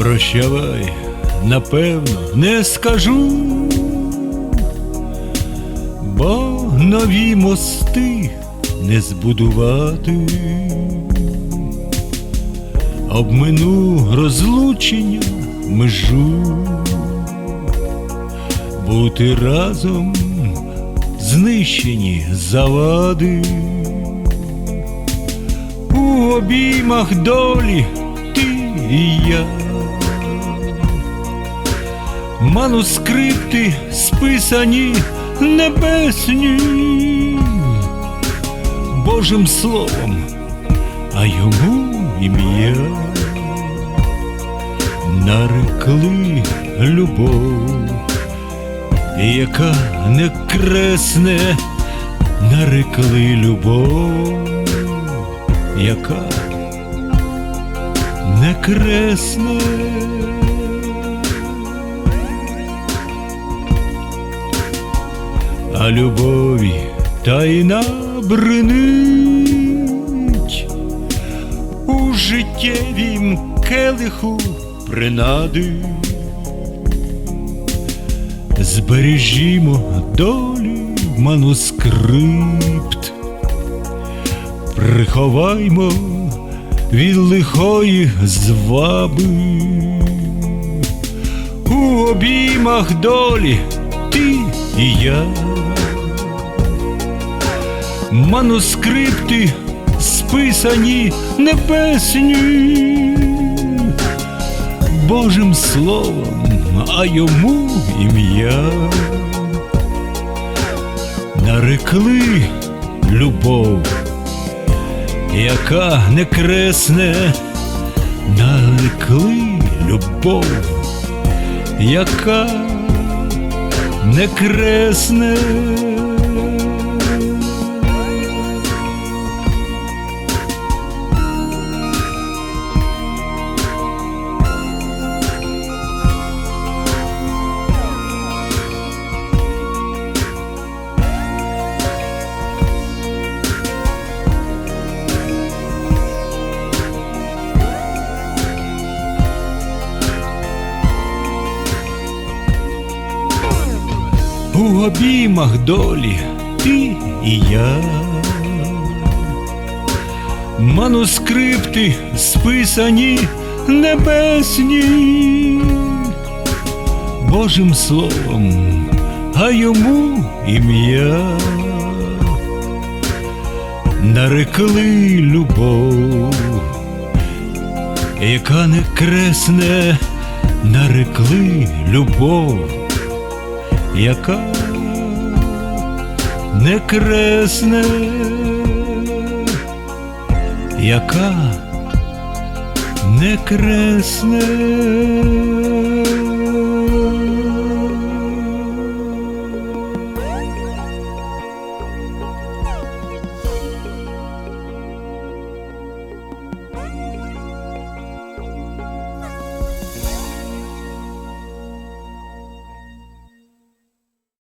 Прощавай, напевно, не скажу, бо нові мости не збудувати. Обмину розлучення межу, бути разом знищені завади, у обіймах долі ти і я. Манускрипти списані небесні Божим словом, а йому ім'я нарекли любов, яка не кресне, нарекли любов, яка не кресне. А любові тайна бренить у життєвім келиху принади. Збережімо долі манускрипт, приховаймо від лихої зваби. У обіймах долі ти і я. Манускрипти списані небесні Божим словом, а йому ім'я. Нарекли любов, яка не кресне, нарекли любов, яка не кресне. У обіймах долі ти і я. Манускрипти списані небесні. Божим словом, а йому ім'я. Нарекли любов, яка не кресне, нарекли любов яка не кресне, яка не кресне.